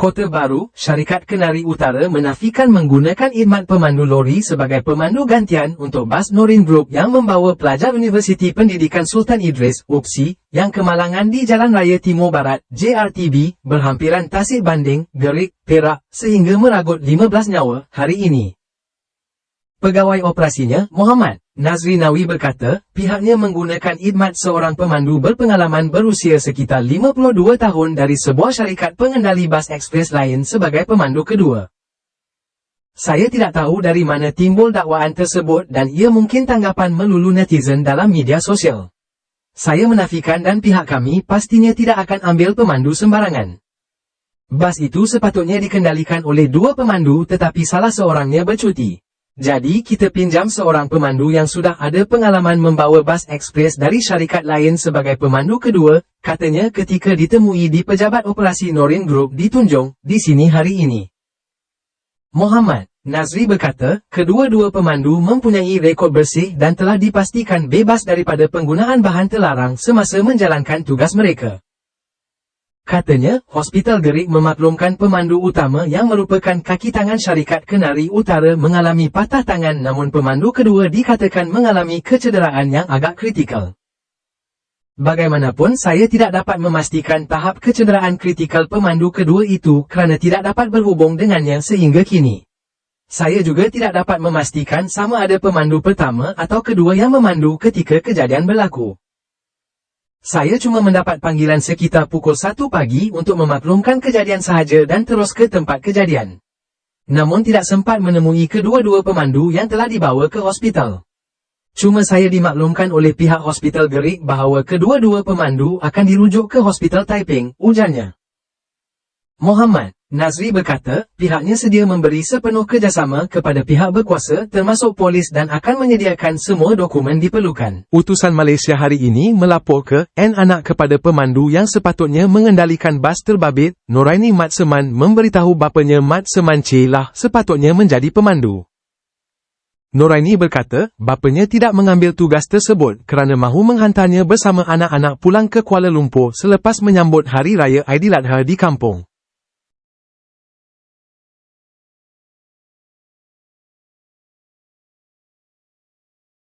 Kota Baru, Syarikat Kenari Utara menafikan menggunakan idmat pemandu lori sebagai pemandu gantian untuk bas Norin Group yang membawa pelajar Universiti Pendidikan Sultan Idris, UPSI, yang kemalangan di Jalan Raya Timur Barat, JRTB, berhampiran Tasik Banding, Gerik, Perak, sehingga meragut 15 nyawa hari ini. Pegawai operasinya, Muhammad Nazri Nawi berkata, pihaknya menggunakan idmat seorang pemandu berpengalaman berusia sekitar 52 tahun dari sebuah syarikat pengendali bas ekspres lain sebagai pemandu kedua. Saya tidak tahu dari mana timbul dakwaan tersebut dan ia mungkin tanggapan melulu netizen dalam media sosial. Saya menafikan dan pihak kami pastinya tidak akan ambil pemandu sembarangan. Bas itu sepatutnya dikendalikan oleh dua pemandu tetapi salah seorangnya bercuti. Jadi kita pinjam seorang pemandu yang sudah ada pengalaman membawa bas ekspres dari syarikat lain sebagai pemandu kedua, katanya ketika ditemui di Pejabat Operasi Norin Group di Tunjung, di sini hari ini. Muhammad Nazri berkata, kedua-dua pemandu mempunyai rekod bersih dan telah dipastikan bebas daripada penggunaan bahan terlarang semasa menjalankan tugas mereka. Katanya, Hospital Gerik memaklumkan pemandu utama yang merupakan kaki tangan syarikat Kenari Utara mengalami patah tangan namun pemandu kedua dikatakan mengalami kecederaan yang agak kritikal. Bagaimanapun saya tidak dapat memastikan tahap kecederaan kritikal pemandu kedua itu kerana tidak dapat berhubung dengannya sehingga kini. Saya juga tidak dapat memastikan sama ada pemandu pertama atau kedua yang memandu ketika kejadian berlaku. Saya cuma mendapat panggilan sekitar pukul 1 pagi untuk memaklumkan kejadian sahaja dan terus ke tempat kejadian. Namun tidak sempat menemui kedua-dua pemandu yang telah dibawa ke hospital. Cuma saya dimaklumkan oleh pihak hospital Gerik bahawa kedua-dua pemandu akan dirujuk ke hospital Taiping, ujarnya. Muhammad Nazri berkata, pihaknya sedia memberi sepenuh kerjasama kepada pihak berkuasa termasuk polis dan akan menyediakan semua dokumen diperlukan. Utusan Malaysia hari ini melapor ke N anak kepada pemandu yang sepatutnya mengendalikan bas terbabit, Noraini Mat Seman memberitahu bapanya Mat Seman C lah sepatutnya menjadi pemandu. Noraini berkata, bapanya tidak mengambil tugas tersebut kerana mahu menghantarnya bersama anak-anak pulang ke Kuala Lumpur selepas menyambut Hari Raya Aidiladha di kampung.